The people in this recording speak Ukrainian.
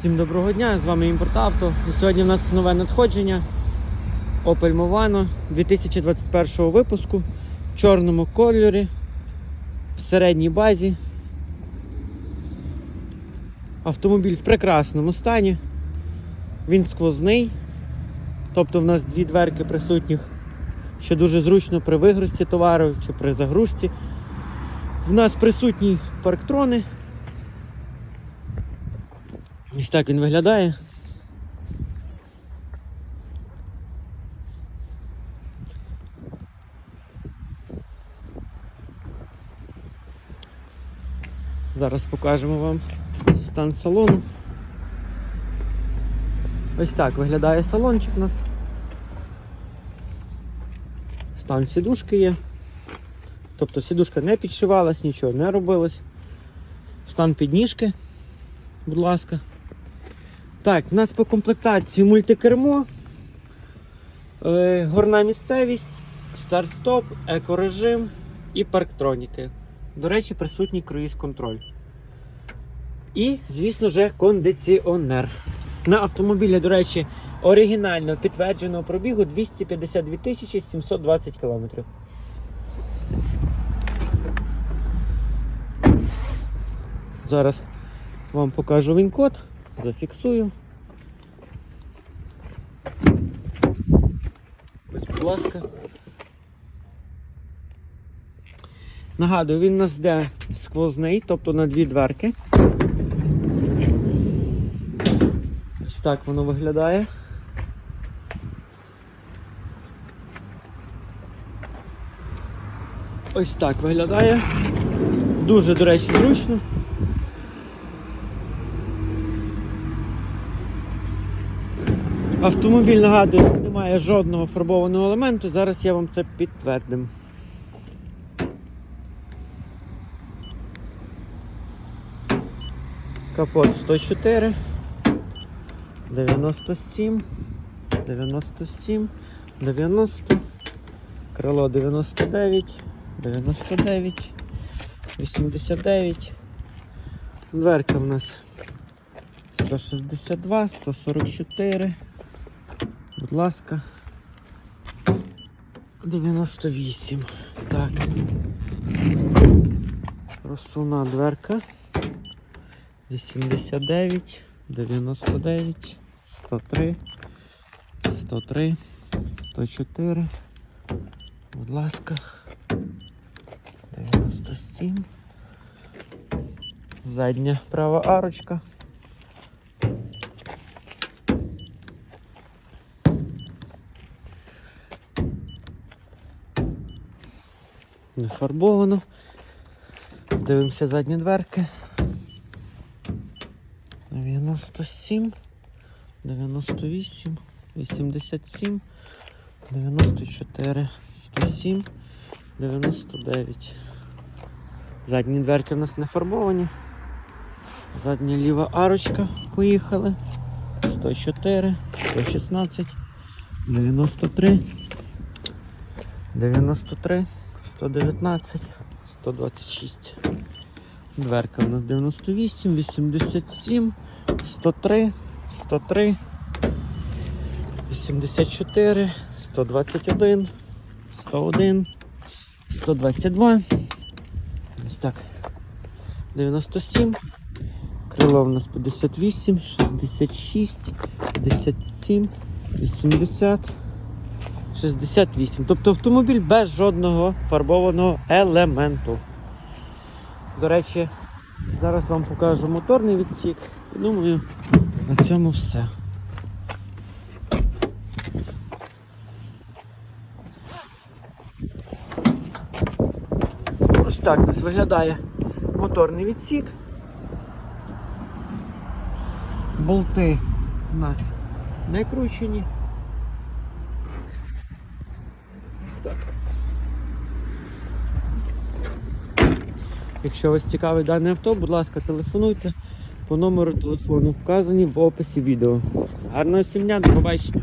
Всім доброго дня, з вами Імпортавто. І сьогодні в нас нове надходження Opel Movano 2021 випуску в чорному кольорі, в середній базі. Автомобіль в прекрасному стані. Він сквозний, тобто в нас дві дверки присутніх, що дуже зручно при вигрузці товару чи при загрузці. В нас присутні парктрони. Ось так він виглядає. Зараз покажемо вам стан салону. Ось так виглядає салончик у нас. Стан сідушки є. Тобто сідушка не підшивалась, нічого не робилось. Стан підніжки, будь ласка. Так, у нас по комплектації мультикермо, е, горна місцевість, старт-стоп, екорежим і парктроніки. До речі, присутній круїз-контроль. І, звісно ж, кондиціонер. На автомобілі, до речі, оригінально підтвердженого пробігу 252 тисячі 720 кілометрів. Зараз вам покажу він-код, зафіксую. Ось, будь ласка. Нагадую, він у нас йде сквозний, тобто на дві дверки. Ось так воно виглядає. Ось так виглядає. Дуже, до речі, зручно. Автомобіль нагадую, немає жодного фарбованого елементу. Зараз я вам це підтвердим. Капот 104, 97, 97, 90, крило 99, 99, 89. Дверка в нас 162, 144. Будь ласка. 98. Так. Розсуна дверка. 89, 99, 103, 103, 104. Будь ласка. 97. Задня права арочка. Не фарбовано. Дивимося задні дверки. 97, 98, 87, 94, 107, 99. Задні дверки в нас не фарбовані. Задня ліва арочка поїхали. 104, 116, 93, 93, 119, 126. Дверка у нас 98, 87, 103, 103, 84, 121, 101, 122. Ось так. 97. Крило у нас 58, 66, 57, 80, 68. Тобто автомобіль без жодного фарбованого елементу. До речі, зараз вам покажу моторний відсік. Думаю, на цьому все. Ось так у нас виглядає моторний відсік. Болти у нас не кручені. Ось так. Якщо вас цікавить дане авто, будь ласка, телефонуйте по номеру телефону, вказані в описі відео. Гарного сім'я, до побачення!